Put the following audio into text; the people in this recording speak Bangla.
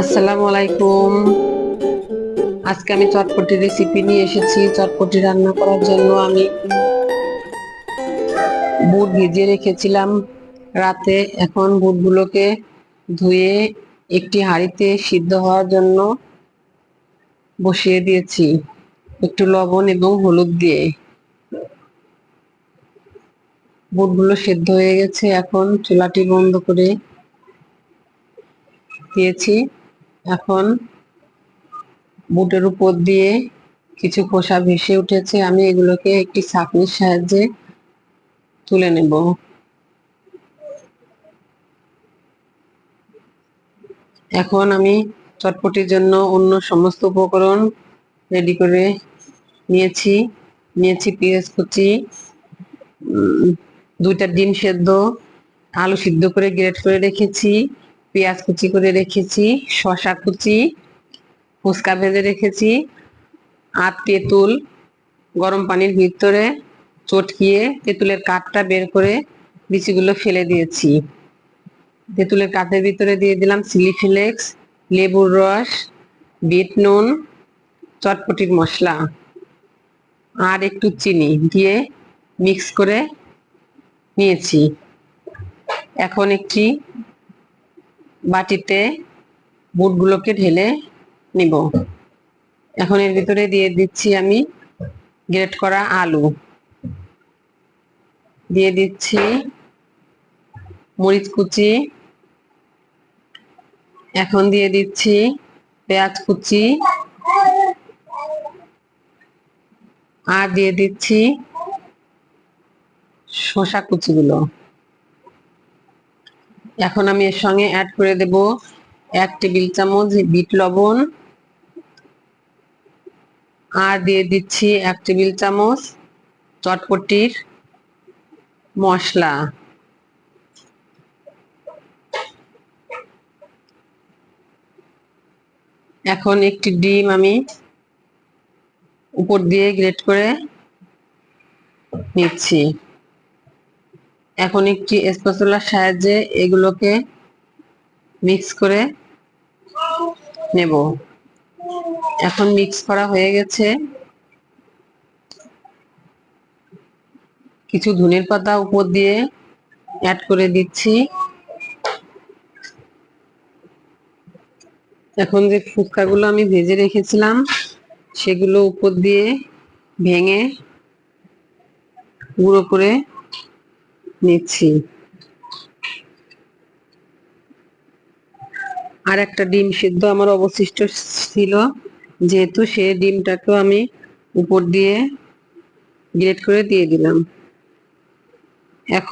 আসসালামু আলাইকুম। আজকে আমি চটপটি রেসিপি নিয়ে এসেছি। চটপটি রান্না করার জন্য আমি বুট ভিজিয়ে রেখেছিলাম রাতে। এখন বুটগুলোকে ধুয়ে একটি হাঁড়িতে সিদ্ধ হওয়ার জন্য বসিয়ে দিয়েছি। একটু লবণ এবং হলুদ দিয়ে। বুটগুলো সেদ্ধ হয়ে গেছে। এখন চুলাটি বন্ধ করে দিয়েছি। এখন বুটের উপর দিয়ে কিছু খোসা ভেসে উঠেছে। আমি এগুলোকে একটি ছাঁকনির সাহায্যে তুলে নেব। এখন আমি চটপটির জন্য অন্য সমস্ত উপকরণ রেডি করে নিয়েছি। নিয়েছি পেঁয়াজ কুচি দুইটা ডিম সেদ্ধ, আলু সিদ্ধ করে গ্রেট করে রেখেছি। পেঁয়াজ কুচি করে রেখেছি, শসা কুচি, ফুচকা ভেজে রেখেছি, আর তেঁতুল গরম পানির ভিতরে চটকিয়ে তেঁতুলের কাঠটা বের করে বিচিগুলো ফেলে দিয়েছি। তেঁতুলের কাঠের ভিতরে দিয়ে দিলাম চিলি ফ্লেক্স, লেবুর রস, বিট নুন, চটপটির মশলা, আর একটু চিনি দিয়ে মিক্স করে নিয়েছি। এখন একটি বাটিতে বুটগুলোকে ঢেলে নিব। এখন এর ভিতরে দিয়ে দিচ্ছি আমি গ্রেট করা আলু। দিয়ে দিচ্ছি মরিচ কুচি। এখন দিয়ে দিচ্ছি পেঁয়াজ কুচি। আর দিয়ে দিচ্ছি শসা কুচিগুলো। এখন আমি এর সঙ্গে অ্যাড করে দেব এক টেবিল চামচ বিট লবণ। আর দিয়ে দিচ্ছি এক টেবিল চামচ চটপটির মশলা। এখন একটি ডিম আমি উপর দিয়ে গ্রেট করে নিচ্ছি। এখন একটি স্পেশলার সাহায্যে এগুলোকে মিক্স করে নেব। এখন মিক্স করা হয়ে গেছে কিছু ধনের পাতা উপর দিয়ে অ্যাড করে দিচ্ছি। এখন যে ফুচকাগুলো আমি ভেজে রেখেছিলাম, সেগুলো উপর দিয়ে ভেঙে গুঁড়ো করে নিচ্ছি। আর একটা ডিম সিদ্ধ আমার অবশিষ্ট ছিল, যেহেতু সে ডিমটাকেও আমি উপর দিয়ে গ্রেট করে দিয়ে দিলাম।